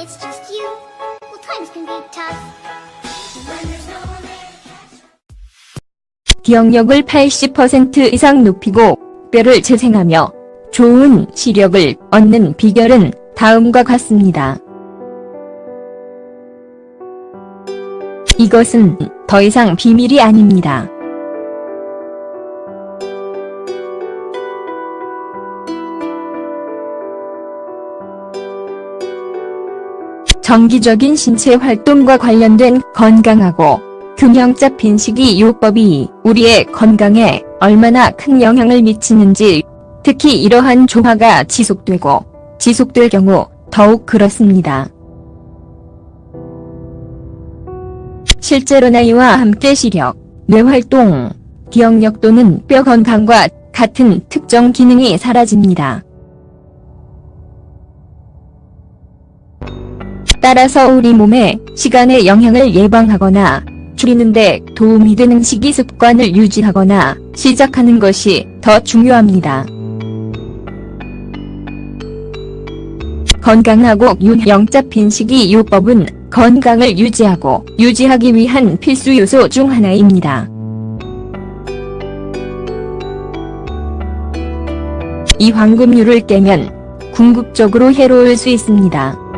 it's just you, well, times can be tough. 기억력을 80% 이상 높이고 뼈를 재생하며 좋은 시력을 얻는 비결은 다음과 같습니다. 이것은 더 이상 비밀이 아닙니다. 정기적인 신체 활동과 관련된 건강하고 균형 잡힌 식이요법이 우리의 건강에 얼마나 큰 영향을 미치는지 특히 이러한 조화가 지속되고 지속될 경우 더욱 그렇습니다. 실제로 나이와 함께 시력, 뇌활동, 기억력 또는 뼈 건강과 같은 특정 기능이 사라집니다. 따라서 우리 몸에 시간의 영향을 예방하거나 줄이는데 도움이 되는 식이 습관을 유지하거나 시작하는 것이 더 중요합니다. 건강하고 균형 잡힌 식이 요법은 건강을 유지하고 유지하기 위한 필수 요소 중 하나입니다. 이 황금률을 깨면 궁극적으로 해로울 수 있습니다.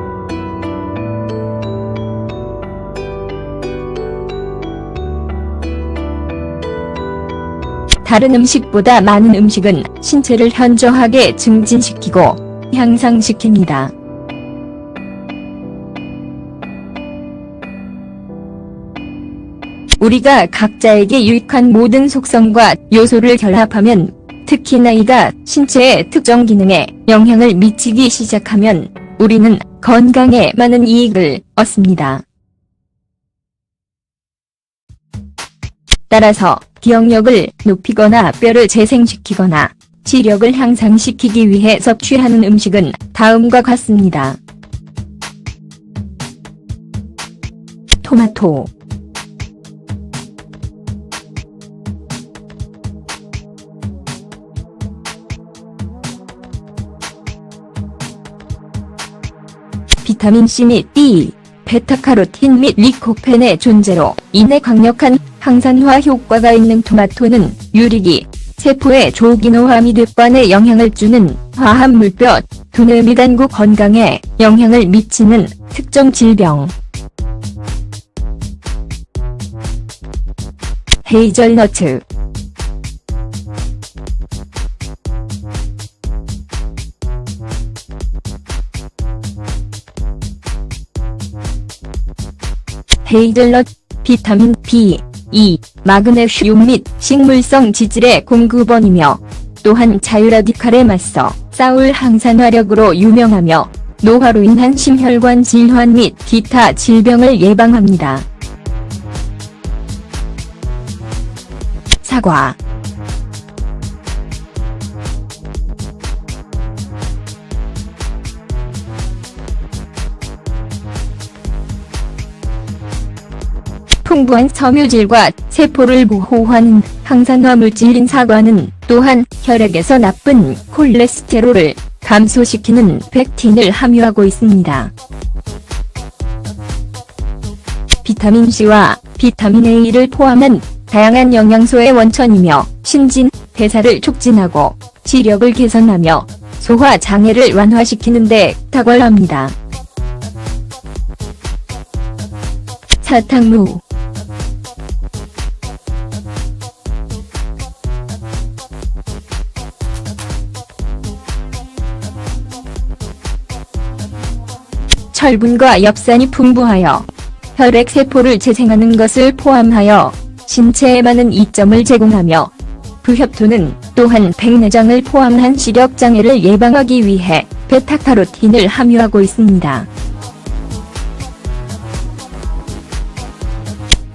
다른 음식보다 많은 음식은 신체를 현저하게 증진시키고 향상시킵니다. 우리가 각자에게 유익한 모든 속성과 요소를 결합하면 특히 나이가 신체의 특정 기능에 영향을 미치기 시작하면 우리는 건강에 많은 이익을 얻습니다. 따라서 기억력을 높이거나 뼈를 재생시키거나 시력을 향상시키기 위해 섭취하는 음식은 다음과 같습니다. 토마토 비타민C 및 D, 베타카로틴 및 리코펜의 존재로 인해 강력한 항산화 효과가 있는 토마토는 유리기, 세포의 조기노화 및 뇌관에 영향을 주는 화합물뼈, 두뇌 및 안구 건강에 영향을 미치는 특정 질병. 헤이즐너트 헤이즐넛, 비타민 B, E, 마그네슘 및 식물성 지질의 공급원이며 또한 자유라디칼에 맞서 싸울 항산화력으로 유명하며 노화로 인한 심혈관 질환 및 기타 질병을 예방합니다. 사과 풍부한 섬유질과 세포를 보호하는 항산화 물질인 사과는 또한 혈액에서 나쁜 콜레스테롤을 감소시키는 펙틴을 함유하고 있습니다. 비타민 C와 비타민 A를 포함한 다양한 영양소의 원천이며 신진, 대사를 촉진하고 시력을 개선하며 소화 장애를 완화시키는 데 탁월합니다. 사탕무 철분과 엽산이 풍부하여 혈액 세포를 재생하는 것을 포함하여 신체에 많은 이점을 제공하며 부협토는 또한 백내장을 포함한 시력 장애를 예방하기 위해 베타카로틴을 함유하고 있습니다.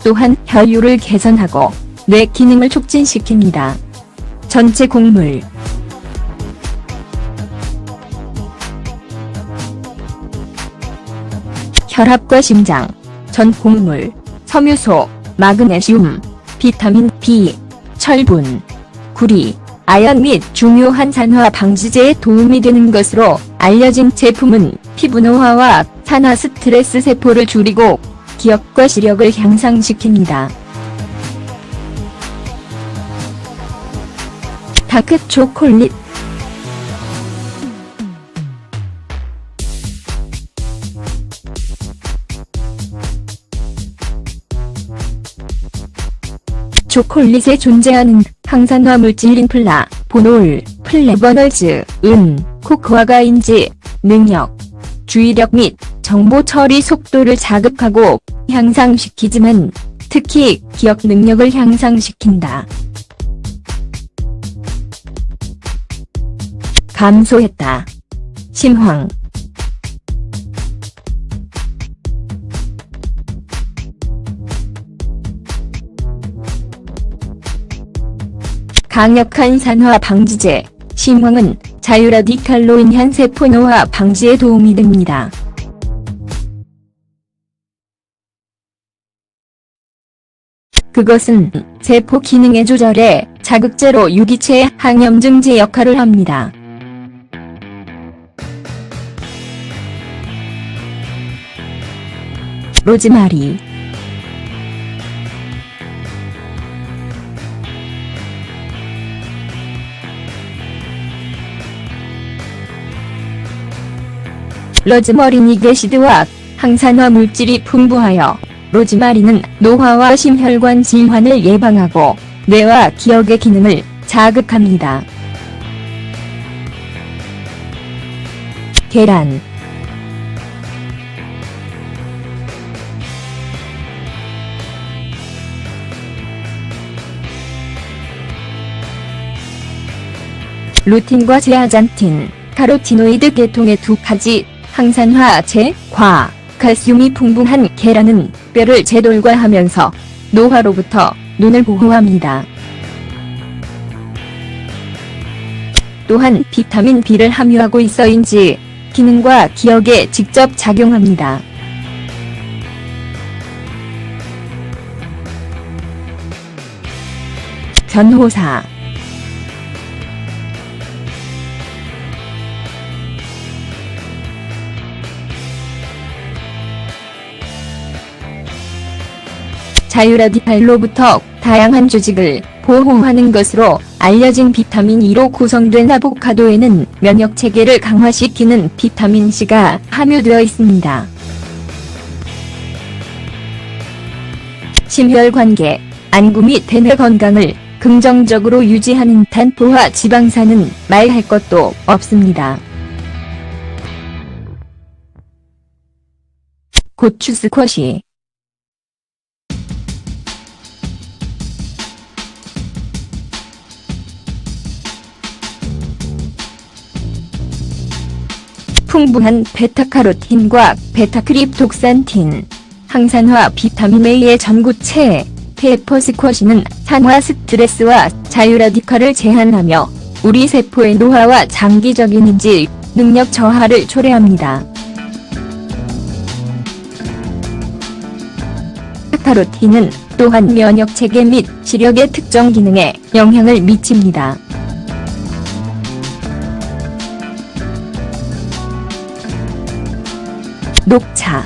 또한 혈류를 개선하고 뇌 기능을 촉진시킵니다. 전체 곡물 혈압과 심장, 전 곡물, 섬유소, 마그네슘, 비타민 B, 철분, 구리, 아연 및 중요한 산화 방지제에 도움이 되는 것으로 알려진 제품은 피부 노화와 산화 스트레스 세포를 줄이고 기억과 시력을 향상시킵니다. 다크 초콜릿 초콜릿에 존재하는 항산화 물질인 플라, 보놀, 플레버널즈, 은, 코코아가 인지, 능력, 주의력 및 정보 처리 속도를 자극하고 향상시키지만 특히 기억 능력을 향상시킨다. 감소했다. 심황 강력한 산화 방지제, 심황은 자유라디칼로 인한 세포 노화 방지에 도움이 됩니다. 그것은 세포 기능의 조절에 자극제로 유기체의 항염 증제 역할을 합니다. 로즈마리 러즈머리니 게시드와 항산화 물질이 풍부하여 로즈마리는 노화와 심혈관 질환을 예방하고 뇌와 기억의 기능을 자극합니다. 계란 루틴과 제아잔틴, 카로티노이드 계통의 두 가지 항산화 제, 과, 칼슘이 풍부한 계란은 뼈를 재돌과하면서 노화로부터 눈을 보호합니다. 또한 비타민 B를 함유하고 있어인지 기능과 기억에 직접 작용합니다. 변호사 자유라디칼로부터 다양한 조직을 보호하는 것으로 알려진 비타민 E로 구성된 아보카도에는 면역 체계를 강화시키는 비타민 C가 함유되어 있습니다. 심혈관계, 안구 및 대뇌 건강을 긍정적으로 유지하는 탄포화 지방산은 말할 것도 없습니다. 고추 스쿼시 풍부한 베타카로틴과 베타크립톡산틴, 항산화 비타민 A의 전구체, 페퍼스쿼시는 산화 스트레스와 자유라디칼을 제한하며 우리 세포의 노화와 장기적인 인지 능력 저하를 초래합니다. 카로틴은 또한 면역 체계 및 시력의 특정 기능에 영향을 미칩니다. 녹차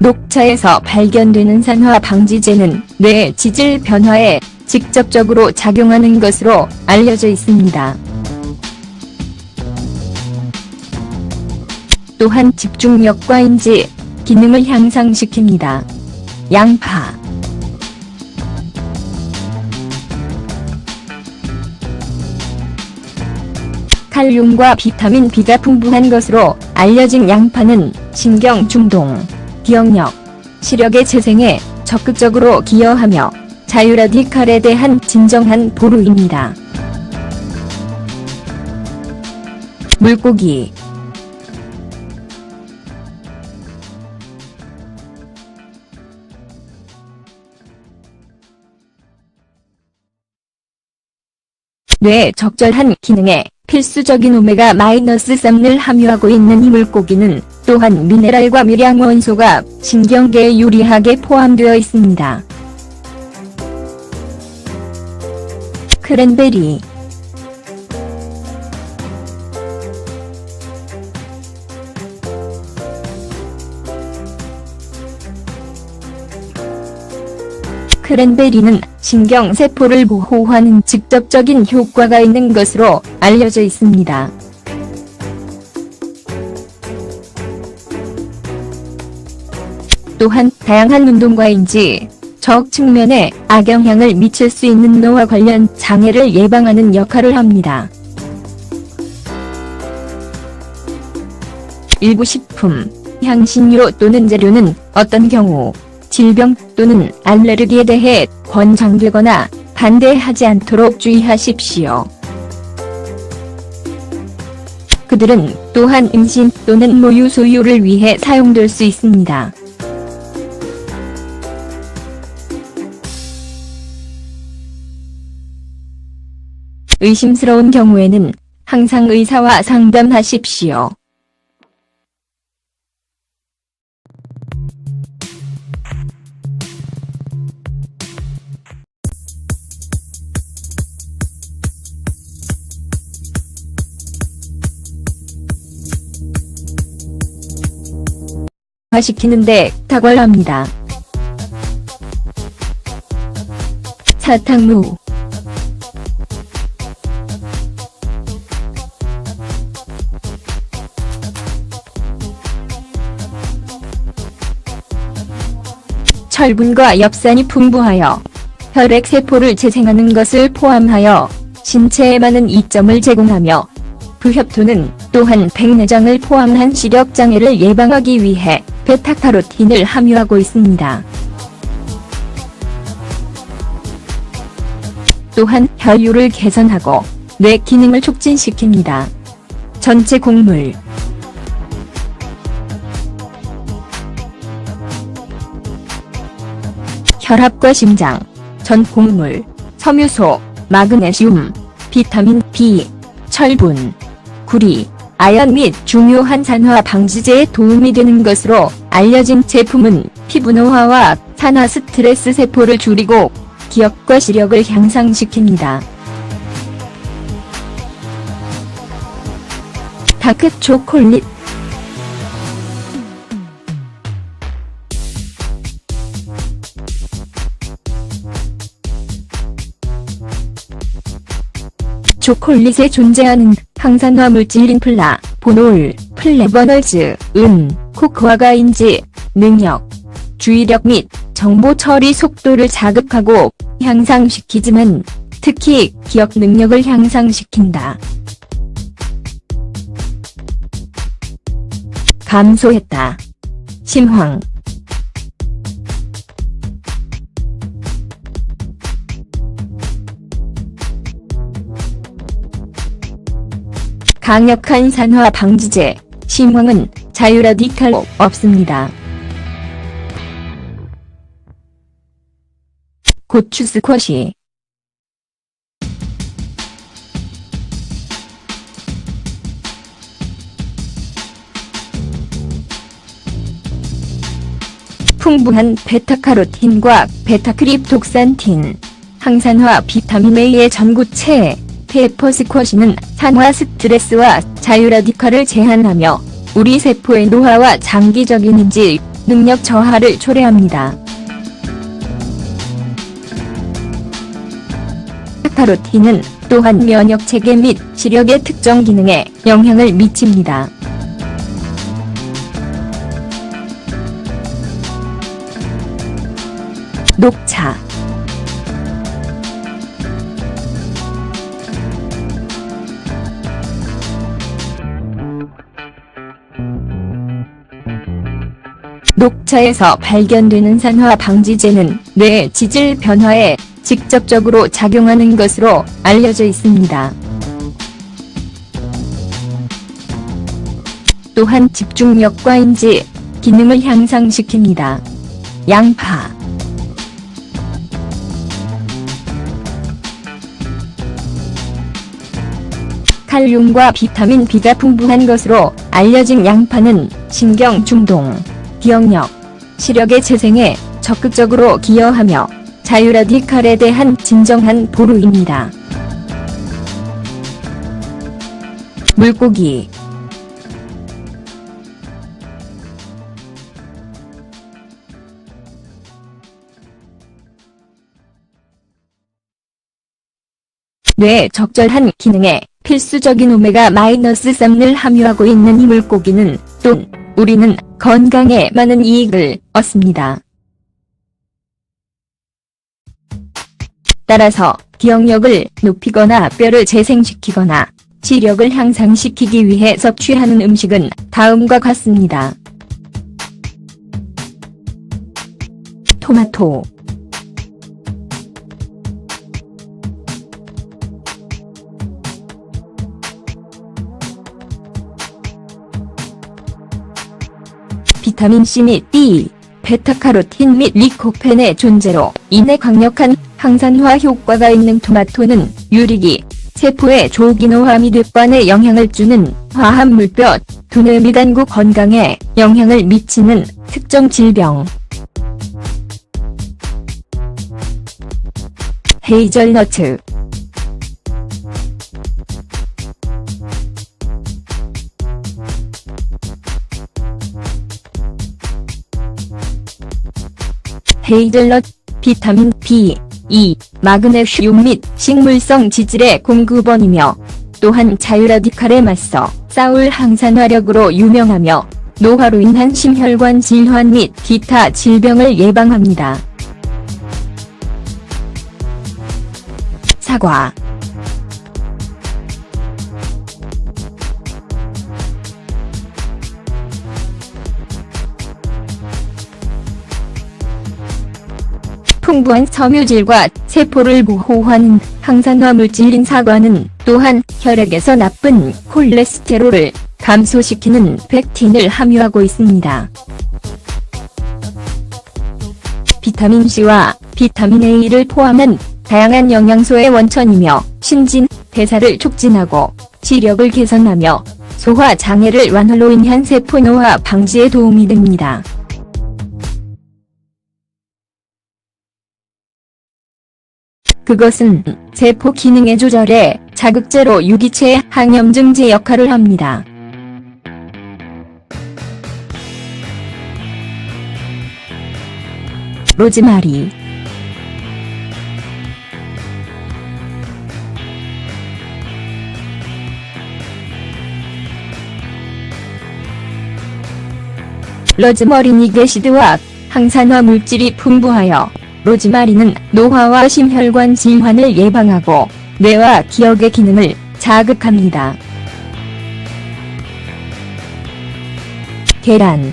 녹차에서 발견되는 산화 방지제는 뇌 지질 변화에 직접적으로 작용하는 것으로 알려져 있습니다. 또한 집중력과 인지, 기능을 향상시킵니다. 양파 칼륨과 비타민 B가 풍부한 것으로 알려진 양파는 신경 중동, 기억력, 시력의 재생에 적극적으로 기여하며 자유라디칼에 대한 진정한 보루입니다. 물고기 뇌 적절한 기능에 필수적인 오메가-3을 함유하고 있는 이 물고기는 또한 미네랄과 미량 원소가 신경계에 유리하게 포함되어 있습니다. 크랜베리 크랜베리는 신경세포를 보호하는 직접적인 효과가 있는 것으로 알려져 있습니다. 또한 다양한 운동과 인지, 적 측면에 악영향을 미칠 수 있는 노화 관련 장애를 예방하는 역할을 합니다. 일부 식품, 향신료 또는 재료는 어떤 경우 질병 또는 알레르기에 대해 권장되거나 반대하지 않도록 주의하십시오. 그들은 또한 임신 또는 모유 소유를 위해 사용될 수 있습니다. 의심스러운 경우에는 항상 의사와 상담하십시오. 시키는데 탁월합니다. 사탕무 철분과 엽산이 풍부하여 혈액세포를 재생하는 것을 포함하여 신체에 많은 이점을 제공하며 부협토는 또한 백내장을 포함한 시력장애를 예방하기 위해 베타카로틴을 함유하고 있습니다. 또한 혈류를 개선하고 뇌 기능을 촉진시킵니다. 전체 곡물 혈압과 심장, 전 곡물, 섬유소, 마그네슘, 비타민 B, 철분, 구리, 아연 및 중요한 산화 방지제에 도움이 되는 것으로 알려진 제품은 피부 노화와 산화 스트레스 세포를 줄이고 기억과 시력을 향상시킵니다. 다크 초콜릿 초콜릿에 존재하는 항산화 물질인 플라, 보놀, 플레버널즈, 은, 코코아가 인지, 능력, 주의력 및 정보 처리 속도를 자극하고 향상시키지만 특히 기억 능력을 향상시킨다. 감소했다. 심황 강력한 산화 방지제, 심황은 자유라디칼 없습니다. 고추 스쿼시 풍부한 베타카로틴과 베타크립톡산틴, 항산화 비타민 A의 전구체, 페퍼스쿼시는 산화 스트레스와 자유라디칼을 제한하며 우리 세포의 노화와 장기적인 인지 능력 저하를 초래합니다. 카로틴은 또한 면역 체계 및 시력의 특정 기능에 영향을 미칩니다. 녹차 녹차에서 발견되는 산화 방지제는 뇌 지질 변화에 직접적으로 작용하는 것으로 알려져 있습니다. 또한 집중력과 인지, 기능을 향상시킵니다. 양파 칼륨과 비타민 B가 풍부한 것으로 알려진 양파는 신경 중동, 기억력, 시력의 재생에 적극적으로 기여하며 자유라디칼에 대한 진정한 보루입니다. 물고기 뇌에 적절한 기능에 필수적인 오메가-3을 함유하고 있는 이 물고기는 또 우리는 건강에 많은 이익을 얻습니다. 따라서 기억력을 높이거나 뼈를 재생시키거나 시력을 향상시키기 위해 섭취하는 음식은 다음과 같습니다. 토마토 비타민 C 및 D, 베타카로틴 및 리코펜의 존재로 인해 강력한 항산화 효과가 있는 토마토는 유리기, 세포의 조기노화 및 뇌관에 영향을 주는 화합물뼈, 두뇌 및 안구 건강에 영향을 미치는 특정 질병. 헤이즐너트 헤이즐넛, 비타민 B, E, 마그네슘 및 식물성 지질의 공급원이며 또한 자유라디칼에 맞서 싸울 항산화력으로 유명하며 노화로 인한 심혈관 질환 및 기타 질병을 예방합니다. 사과 풍부한 섬유질과 세포를 보호하는 항산화 물질인 사과는 또한 혈액에서 나쁜 콜레스테롤을 감소시키는 펙틴을 함유하고 있습니다. 비타민 C와 비타민 A를 포함한 다양한 영양소의 원천이며 신진, 대사를 촉진하고 시력을 개선하며 소화 장애를 완화로 인한 세포 노화 방지에 도움이 됩니다. 그것은 세포 기능의 조절에 자극제로 유기체의 항염 증제 역할을 합니다. 로즈마리 로즈머리 니게시드와 항산화 물질이 풍부하여 로즈마리는 노화와 심혈관 질환을 예방하고 뇌와 기억의 기능을 자극합니다. 계란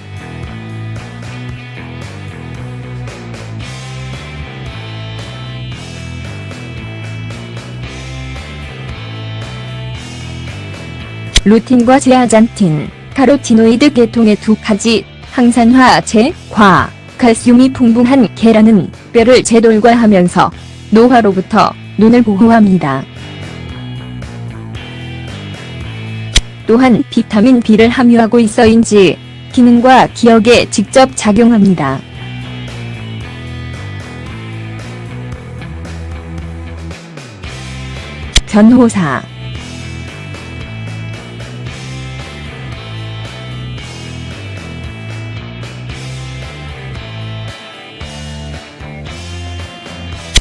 루틴과 제아잔틴, 카로티노이드 계통의 두 가지 항산화제, 과, 칼슘이 풍부한 계란은 뼈를 재돌과하면서 노화로부터 눈을 보호합니다. 또한 비타민 B를 함유하고 있어인지 기능과 기억에 직접 작용합니다. 변호사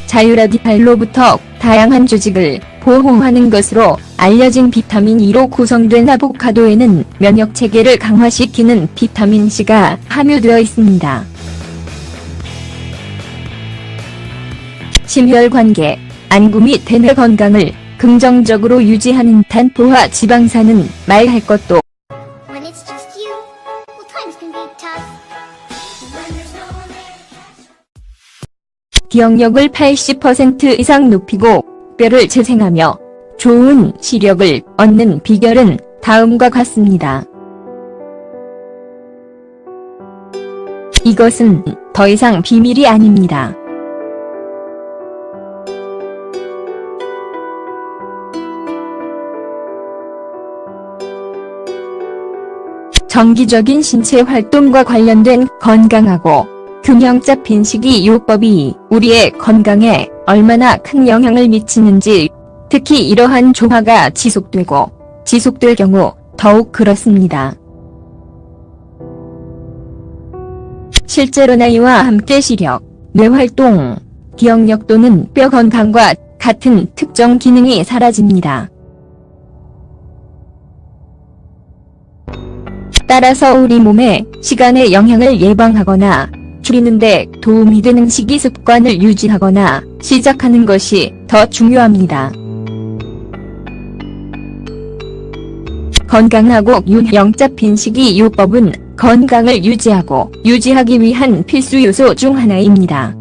자유라디칼로부터 다양한 조직을 보호하는 것으로 알려진 비타민 E로 구성된 아보카도에는 면역 체계를 강화시키는 비타민 C가 함유되어 있습니다. 심혈관계, 안구 및 대뇌 건강을 긍정적으로 유지하는 탄포화 지방산은 말할 것도 기억력을 80% 이상 높이고 뼈를 재생하며 좋은 시력을 얻는 비결은 다음과 같습니다. 이것은 더 이상 비밀이 아닙니다. 정기적인 신체 활동과 관련된 건강하고 균형 잡힌 식이요법이 우리의 건강에 얼마나 큰 영향을 미치는지 특히 이러한 조화가 지속되고 지속될 경우 더욱 그렇습니다. 실제로 나이와 함께 시력, 뇌활동, 기억력 또는 뼈 건강과 같은 특정 기능이 사라집니다. 따라서 우리 몸에 시간의 영향을 예방하거나 줄이는데 도움이 되는 식이 습관을 유지하거나 시작하는 것이 더 중요합니다. 건강하고 균형 잡힌 식이요법은 건강을 유지하고 유지하기 위한 필수 요소 중 하나입니다.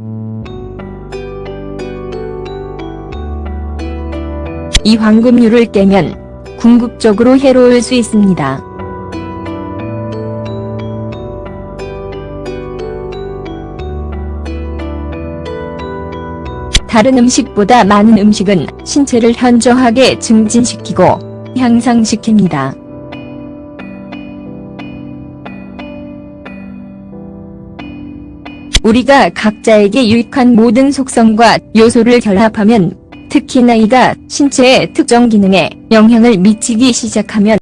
이 황금률을 깨면 궁극적으로 해로울 수 있습니다. 다른 음식보다 많은 음식은 신체를 현저하게 증진시키고 향상시킵니다. 우리가 각자에게 유익한 모든 속성과 요소를 결합하면 특히 나이가 신체의 특정 기능에 영향을 미치기 시작하면